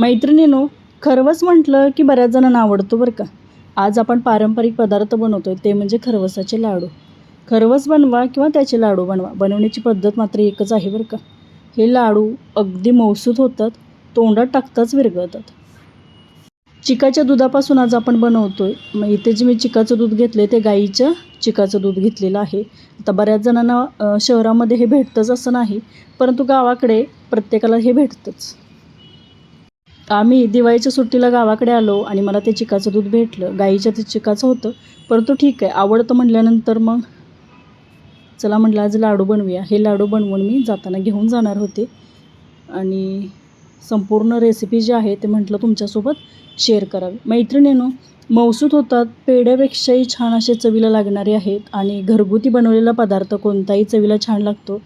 मैत्रिणीनो खरवस म्हटलं की बऱ्याच जणांना आवडतो बरं का. आज आपण पारंपरिक पदार्थ बनवतो ते म्हणजे खरवसाचे लाडू. खरवस बनवा किंवा त्याचे लाडू बनवा बनवण्याची पद्धत मात्र एकच आहे बरं का. हे लाडू अगदी मौसूद होतात तोंडात टाकताच विरघळतात. चिकाच्या दुधापासून आज आपण बनवतो आहे मग इथे जे मी चिकाचं दूध घेतलं ते गाईच्या चिकाचं दूध घेतलेलं आहे. आता बऱ्याच जणांना शहरामध्ये हे भेटतंच असं नाही परंतु गावाकडे प्रत्येकाला हे भेटतंच. आम्ही दिवाळीच्या सुट्टीला गावाकडे आलो आणि मला ते चिकाचं दूध भेटलं. गाईच्या ते चिकाचं होतं. परंतु ठीक आहे. आवडतं म्हटल्यानंतर मग चला म्हटलं आज लाडू बनवूया. हे लाडू बनवून मी जाताना घेऊन जाणार होते. आणि संपूर्ण रेसिपी जी आहे ते म्हटलं तुमच्यासोबत शेअर करावी. मैत्रिणीनो मौसूद होतात. पेढ्यापेक्षाही छान असे चवीला लागणारे आहेत. आणि घरगुती बनवलेला पदार्थ कोणताही चवीला छान लागतो.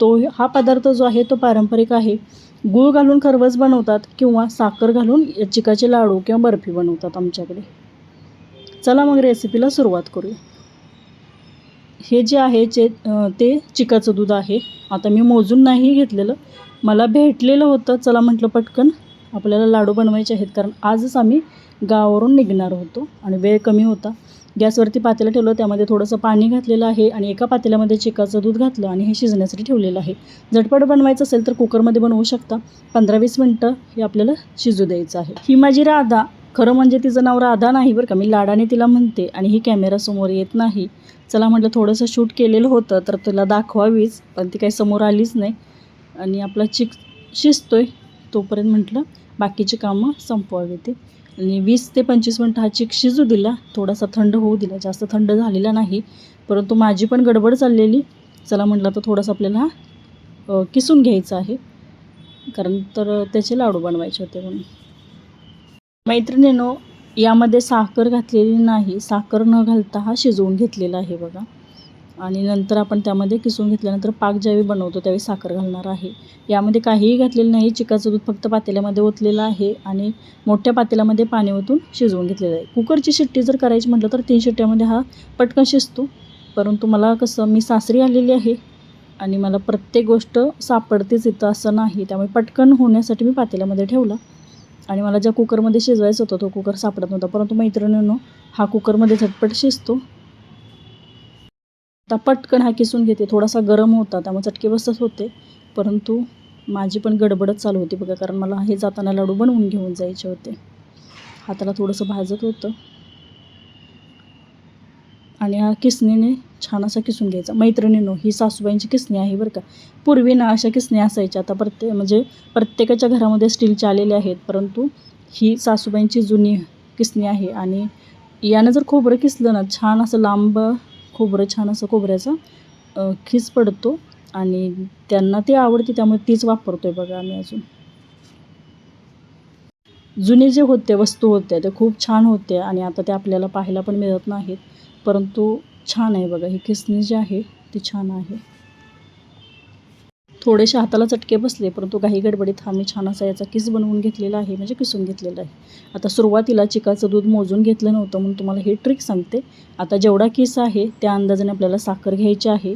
तो हा पदार्थ जो आहे तो पारंपरिक आहे. गूळ घालून खरवस बनवतात किंवा साखर घालून चिकाचे लाडू किंवा बर्फी बनवतात आमच्याकडे. चला मग रेसिपीला सुरुवात करूया. हे जे आहे जे ते चिकाचं दूध आहे. आता मी मोजून नाही घेतलेलं. मला भेटलेलं होतं. चला म्हटलं पटकन आपल्याला लाडू बनवायचे आहेत. कारण आजच आम्ही गावावरून निघणार होतो आणि वेळ कमी होता. गॅसवरती पातेलं ठेवलं त्यामध्ये थोडंसं पाणी घातलेलं आहे आणि एका पातेल्यामध्ये चिकाचं दूध घातलं आणि हे शिजण्यासाठी ठेवलेलं आहे. झटपट बनवायचं असेल तर कुकरमध्ये बनवू शकता. पंधरा वीस मिनटं हे आपल्याला शिजू द्यायचं आहे. ही माझी राधा. खरं म्हणजे तिचं नाव राधा नाही बरं का. मी लाडाने तिला म्हणते आणि ही कॅमेरासमोर येत नाही. चला म्हटलं थोडंसं शूट केलेलं होतं तर तुला दाखवावीच पण ती काही समोर आलीच नाही. आणि आपला चिक शिजतोय तोपर्यंत म्हटलं बाकीची कामं संपवावी ते. आणि वीस ते पंचवीस मिनटं हा चिक शिजू दिला. थोडासा थंड होऊ दिला. जास्त थंड झालेला नाही. परंतु माझी पण गडबड चाललेली. चला म्हटलं तर थोडासा आपल्याला हा किसून घ्यायचं आहे. कारण तर त्याचे लाडू बनवायचे होते म्हणून. मैत्रिणीनो यामध्ये साखर घातलेली नाही. साखर न घालता हा शिजवून घेतलेला आहे बघा. आणि नंतर आपण त्यामध्ये किसून घेतल्यानंतर पाक ज्यावेळी बनवतो त्यावेळी साखर घालणार आहे. यामध्ये काहीही घातलेलं नाही. चिकाचं दूध फक्त पातेल्यामध्ये ओतलेलं आहे आणि मोठ्या पातेल्यामध्ये पाणी ओतून शिजवून घेतलेलं आहे. कुकरची शिट्टी जर करायची म्हटलं तर तीन शिट्ट्यामध्ये हा पटकन शिजतो. परंतु मला कसं मी सासरी आलेली आहे आणि मला प्रत्येक गोष्ट सापडतेच इथं असं नाही. त्यामुळे पटकन होण्यासाठी मी पातेल्यामध्ये ठेवला. आणि मला ज्या कुकरमध्ये शिजवायचं होतं तो कुकर सापडत नव्हता. परंतु मैत्रिणींनो हा कुकरमध्ये झटपट शिजतो. आता पटकन हा किसून घेते. थोडासा गरम होता त्यामुळे चटके बसत होते. परंतु माझी पण गडबडच चालू होती बघा कारण मला हे जाताना लाडू बनवून घेऊन जायचे होते. हाताला थोडंसं भाजत होतं. आणि हा किसणीने छान असा किसून घ्यायचा. मैत्रिणीनो ही सासूबाईंची किसणी आहे बरं का. पूर्वी ना अशा किसणी असायच्या. आता प्रत्येक म्हणजे प्रत्येकाच्या घरामध्ये स्टीलच्या आलेल्या आहेत. परंतु ही सासूबाईंची जुनी किसणी आहे. आणि यानं जर खोबरं किसलं ना छान असं लांब खोबरं छान असं खोबऱ्याचा खीस पडतो आणि त्यांना ती आवडते त्यामुळे तीच वापरतो आहे बघा आम्ही अजून. जुने जे होते वस्तू होत्या ते खूप छान होत्या आणि आता ते आपल्याला पाहायला पण मिळत नाहीत. परंतु छान आहे बघा ही किसणी जी आहे ती छान आहे. थोडेसे हाताला चटके बसले परंतु काही गडबडीत हा मी छान असा याचा किस बनवून घेतलेला आहे म्हणजे किसून घेतलेला आहे. आता सुरुवातीला चिकाचं दूध मोजून घेतलं नव्हतं म्हणून तुम्हाला हे ट्रिक सांगते. आता जेवढा किस आहे त्या अंदाजाने आपल्याला साखर घ्यायची आहे.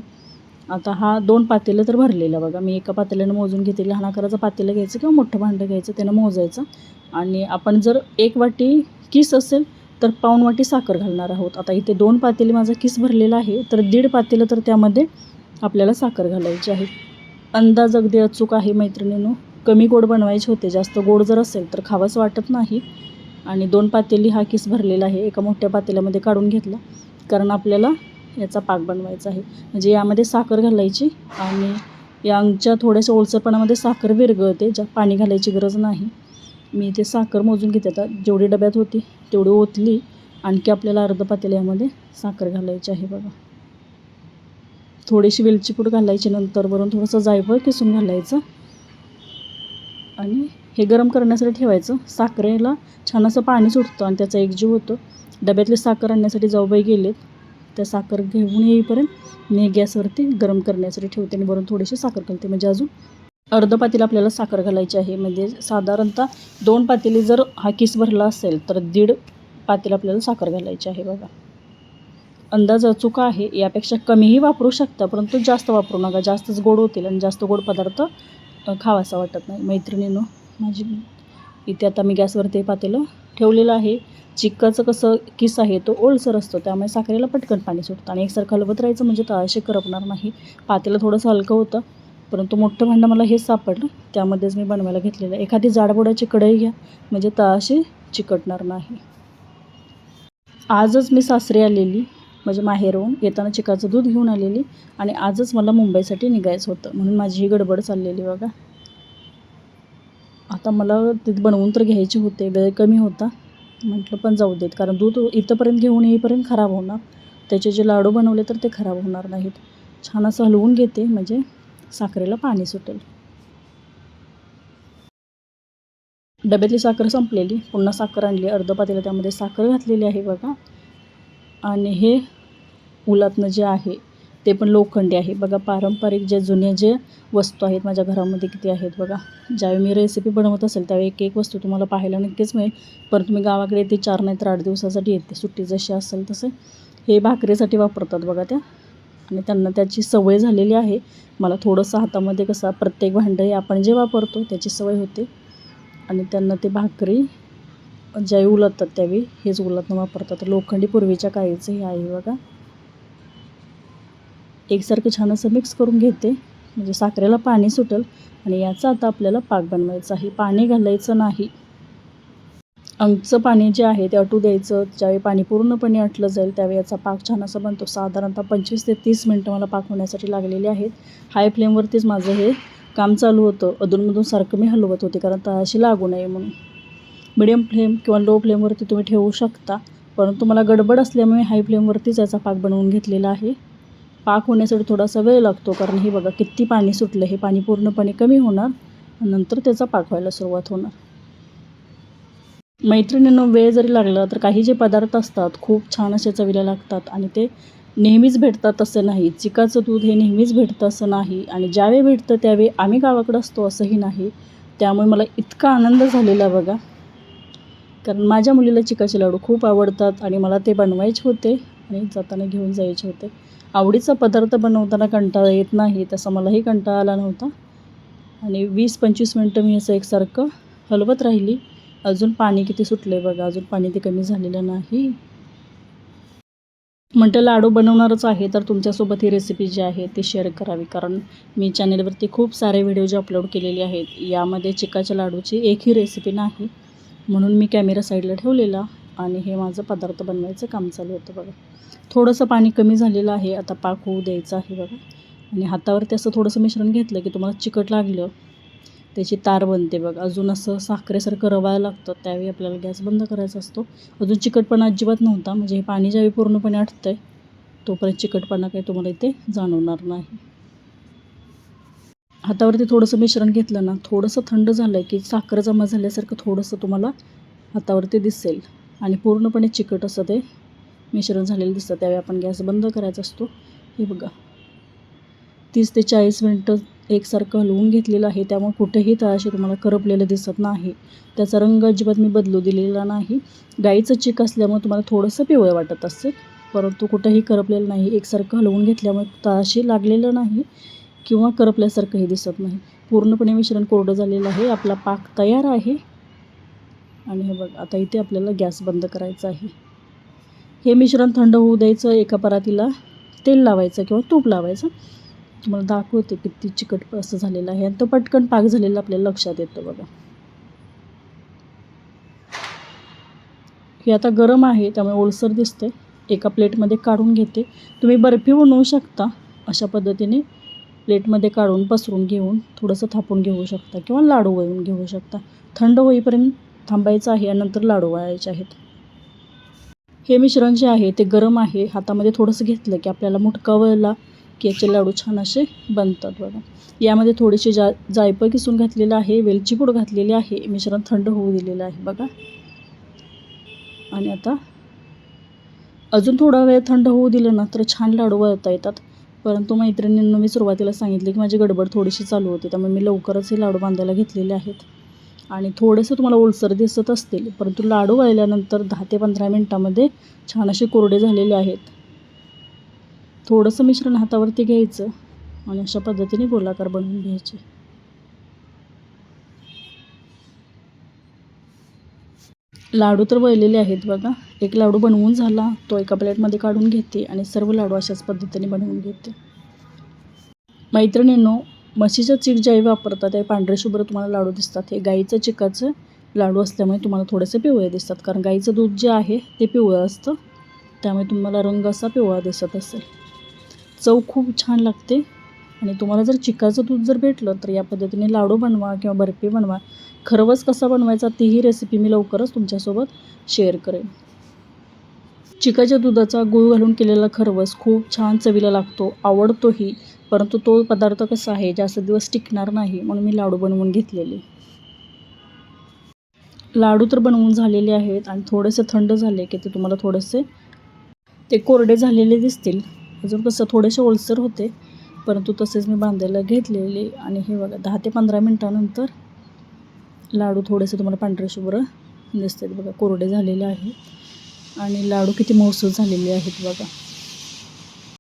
आता हा दोन पातेलं तर भरलेलं बघा. मी एका पातेल्यानं मोजून घेते लहान आकाराचं पातेलं घ्यायचं किंवा मोठं भांडं घ्यायचं त्यानं मोजायचं. आणि आपण जर एक वाटी किस असेल तर पाऊण वाटी साखर घालणार आहोत. आता इथे दोन पातेले माझा किस भरलेला आहे तर दीड पातेलं तर त्यामध्ये आपल्याला साखर घालायची आहे. अंदाज अगदी अचूक आहे मैत्रिणींनो. कमी गोड बनवायचे होते जास्त गोड जर असेल तर खावंसं वाटत नाही. आणि दोन पातेली हा किस भरलेला आहे एका मोठ्या पातेल्यामध्ये काढून घेतला. कारण आपल्याला याचा पाक बनवायचा आहे. म्हणजे यामध्ये साखर घालायची आणि यांच्या थोड्याशा ओलसरपणामध्ये साखर विरगळते ज्या पाणी घालायची गरज नाही. मी ते साखर मोजून घेते आता. जेवढी डब्यात होती तेवढी ओतली. आणखी आपल्याला अर्ध पातेल्यामध्ये साखर घालायची आहे बघा. थोडीशी वेलची पूड घालायची नंतर वरून थोडंसं जायफळ किसून घालायचं. आणि हे गरम करण्यासाठी ठेवायचं. साखरेला छान असं पाणी सुटतं आणि त्याचा एकजीव होतो. डब्यातली साखर आणण्यासाठी जाऊबाई गेलेत. त्या साखर घेऊन येईपर्यंत मी गॅसवरती गरम करण्यासाठी ठेवते आणि वरून थोडीशी साखर घालते. म्हणजे अजून अर्ध पातेलं आपल्याला साखर घालायची आहे. म्हणजे साधारणतः दोन पातेली जर हा किस भरला असेल तर दीड पातेलं आपल्याला साखर घालायची आहे बघा. अंदाज अचूक आहे यापेक्षा कमीही वापरू शकता परंतु जास्त वापरू नका. जास्तच गोड होतील आणि जास्त गोड पदार्थ खावासा वाटत नाही. मैत्रिणीनं माझी इथे आता मी गॅसवरती पातेलं ठेवलेलं आहे. चिक्काचं कसं किस आहे तो ओलसर असतो त्यामुळे साखरेला पटकन पाणी सुटतं. आणि एकसारखं हलवत राहायचं म्हणजे तळाशी करपणार नाही. पातेलं थोडंसं हलकं होतं परंतु मोठं भांडं मला हेच सापडलं. त्यामध्येच मी बनवायला घेतलेलं एखादी जाडबोडाची कढई घ्या म्हणजे तळाशी चिकटणार नाही. आजच मी सासरी आलेली. म्हणजे माहेरहून येताना चिकाचं दूध घेऊन आलेली आणि आजच मला मुंबईसाठी निघायचं होतं. म्हणून माझी ही गडबड चाललेली बघा. आता मला ते बनवून तर घ्यायचे होते वेळ कमी होता. म्हटलं पण जाऊ देत कारण दूध इथंपर्यंत घेऊन येईपर्यंत खराब होणार. त्याचे जे लाडू बनवले तर ते खराब होणार नाहीत. छान असं हलवून घेते म्हणजे साखरेला पाणी सुटेल. डब्यातली साखर संपलेली. पुन्हा साखर आणली अर्ध पातेला त्यामध्ये साखर घातलेली आहे बघा. आणि हे उलातनं जे आहे ते पण लोखंडी आहे. बघा पारंपरिक जे जुने जे वस्तू आहेत माझ्या घरामध्ये किती आहेत बघा. ज्यावेळी मी रेसिपी बनवत असेल त्यावेळी एक एक वस्तू तुम्हाला पाहायला नक्कीच मिळेल. परंतु मी गावाकडे येते चार नाही तर आठ दिवसासाठी येते. सुट्टी जशी असेल तसे. हे भाकरीसाठी वापरतात बघा त्या. आणि त्यांना त्याची सवय झालेली आहे. मला थोडंसं हातामध्ये कसं प्रत्येक भांडं हे आपण जे वापरतो त्याची सवय होते. आणि त्यांना ते भाकरी ज्यावेळी उलटतात त्यावेळी हेच उलटणं वापरतात. लोखंडी पूर्वीच्या काळीचं हे आहे बघा. एकसारखं छान असं मिक्स करून घेते. म्हणजे साखरेला पाणी सुटेल आणि याचा आता आपल्याला पाक बनवायचा आहे. पाणी घालायचं नाही. अंगचं पाणी जे आहे ते अटू द्यायचं. ज्यावेळी पाणी पूर्णपणे अटलं जाईल त्यावेळी याचा पाक छान असा बनतो. साधारणतः पंचवीस ते तीस मिनटं मला पाक होण्यासाठी लागलेली आहेत. हाय फ्लेमवरतीच माझं हे काम चालू होतं. अधूनमधून सारखं मी हलवत होते कारण तळाशी लागू नये म्हणून. मिडियम फ्लेम किंवा लो फ्लेमवरती तुम्ही ठेवू शकता. परंतु मला गडबड असल्यामुळे हाय फ्लेमवरतीच याचा पाक बनवून घेतलेला आहे. पाक होण्यासाठी थोडासा वेळ लागतो कारण हे बघा किती पाणी सुटलं हे पाणी पूर्णपणे कमी होणार नंतर त्याचा पाक व्हायला सुरुवात होणार. मैत्रिणींना वेळ जरी लागला तर काही जे पदार्थ असतात खूप छान असे चवीला लागतात आणि ते नेहमीच भेटतात असं नाही. चिकाचं दूध हे नेहमीच भेटतं असं नाही आणि ज्यावेळी भेटतं त्यावेळी आम्ही गावाकडं असतो असंही नाही. त्यामुळे मला इतका आनंद झालेला बघा. कारण माझ्या मुलीला चिकाचे लाडू खूप आवडतात आणि मला ते बनवायचे होते आणि जाताना घेऊन जायचे होते. आवडीचा पदार्थ बनवताना कंटाळा येत नाही तसा मलाही कंटाळा आला नव्हता. आणि वीस पंचवीस मिनटं मी असं एकसारखं हलवत राहिली. अजून पाणी किती सुटलं आहे बघा अजून पाणी ते कमी झालेलं नाही. म्हणतं लाडू बनवणारच आहे तर तुमच्यासोबत ही रेसिपी जी आहे ती शेअर करावी. कारण मी चॅनेलवरती खूप सारे व्हिडिओ जे अपलोड केलेले आहेत यामध्ये चिकाच्या लाडूची एकही रेसिपी नाही. म्हणून मी कॅमेरा साईडला ठेवलेला आणि हे माझं पदार्थ बनवायचं काम चालू होतं बघा. थोडंसं पाणी कमी झालेलं आहे आता पाक होऊ द्यायचं आहे बघा. आणि हातावरती असं थोडंसं मिश्रण घेतलं की तुम्हाला चिकट लागलं त्याची तार बनते बघ. अजून असं साखरेसारखं रवायला लागतं त्यावेळी आपल्याला गॅस बंद करायचा असतो. अजून चिकटपणा अजिबात नव्हता म्हणजे हे पाणी ज्यावेळी पूर्णपणे आटतं आहे तोपर्यंत चिकटपणा काही तुम्हाला इथे जाणवणार नाही. हातावरती थोडंसं मिश्रण घेतलं ना थोडंसं थंड झालं की साखर जमा झाल्यासारखं थोडंसं तुम्हाला हातावरती दिसेल. आणि पूर्णपणे चिकट असं ते मिश्रण झालेलं दिसतं. त्यावेळी आपण गॅस बंद करायचा असतो. हे बघा. तीस ते चाळीस मिनटं एकसारखं हलवून घेतलेलं आहे. त्यामुळे कुठेही तळाशी तुम्हाला करपलेलं दिसत नाही. त्याचा रंग अजिबात मी बदलू दिलेला नाही. गाईचं चिक असल्यामुळे तुम्हाला थोडंसं पिवळं वाटत असेल. परंतु कुठेही करपलेलं नाही. एकसारखं हलवून घेतल्यामुळे तळाशी लागलेलं नाही. किंवा करपल्यासारखंही दिसत नाही. पूर्णपणे मिश्रण कोरडं झालेलं आहे. आपला पाक तयार आहे. आणि हे बघ आता इथे आपल्याला गॅस बंद करायचा आहे. हे मिश्रण थंड होऊ द्यायचं एका परातीला तेल लावायचं किंवा तूप लावायचं. तुम्हाला दाखवते किती चिकट असं झालेलं आहे. आणि तो पटकन पाक झालेला आपल्याला लक्षात येतं बघा. हे आता गरम आहे त्यामुळे ओलसर दिसते एका प्लेटमध्ये काढून घेते. तुम्ही बर्फी बनवू शकता अशा पद्धतीने. प्लेटमध्ये काढून पसरून घेऊन थोडंसं थापून घेऊ शकता किंवा लाडू वळून घेऊ शकता. थंड होईपर्यंत थांबायचं आहे आणि नंतर लाडू वळायचे आहेत. हे मिश्रण जे आहे ते गरम आहे. हातामध्ये थोडंसं घेतलं की आपल्याला मुटका वळला की याचे लाडू छान असे बनतात बघा. यामध्ये थोडीशी जा जायफळ किसून घातलेलं आहे वेलची पूड घातलेली आहे. मिश्रण थंड होऊ दिलेलं आहे बघा. आणि आता अजून थोडा वेळ थंड होऊ दिलं ना तर छान लाडू वळता येतात. परंतु मैत्रिणींना मी सुरुवातीला सांगितले की माझी गडबड थोडीशी चालू होती त्यामुळे मी लवकरच हे लाडू बांधायला घेतलेले आहेत. आणि थोडेसे तुम्हाला ओलसर दिसत असतील परंतु लाडू वाळल्यानंतर दहा ते पंधरा मिनटामध्ये छान असे कोरडे झालेले आहेत. थोडंसं मिश्रण हातावरती घ्यायचं आणि अशा पद्धतीने गोलाकार बनवून घ्यायचे. लाडू तर वळलेले आहेत बघा. एक लाडू बनवून झाला तो एका प्लेटमध्ये काढून घेते आणि सर्व लाडू अशाच पद्धतीने बनवून घेते. मैत्रिणींनो म्हशीचं चीक ज्याही वापरतात ते पांढरे शुभ्र तुम्हाला लाडू दिसतात. हे गाईचं चिकाचं लाडू असल्यामुळे तुम्हाला थोडेसे पिवळे दिसतात. कारण गाईचं दूध जे आहे ते पिवळं असतं. त्यामुळे तुम्हाला रंग असा पिवळा दिसत असेल. चव खूप छान लागते. आणि तुम्हाला जर चिकाचं दूध जर भेटलं तर या पद्धतीने लाडू बनवा किंवा बर्फी बनवा. खरवस कसा बनवायचा तीही रेसिपी मी लवकरच तुमच्यासोबत शेअर करेन. चिकाच्या दुधाचा गूळ घालून केलेला खरवस खूप छान चवीला लागतो आवडतोही परंतु तो पदार्थ कसा आहे जास्त दिवस टिकणार नाही म्हणून मी लाडू बनवून घेतलेले. लाडू तर बनवून झालेले आहेत आणि थोडेसे थंड झाले की ते तुम्हाला थोडेसे ते कोरडे झालेले दिसतील. अजून कसं थोडेसे ओलसर होते परंतु तसेच मी बांधायला घेतलेले आणि हे बघा दहा ते पंधरा मिनटानंतर लाडू थोडेसे तुम्हाला पांढरे शुभ्र दिसतात. बघा कोरडे झालेले आहेत आणि लाडू किती मौसूद झालेले आहेत बघा.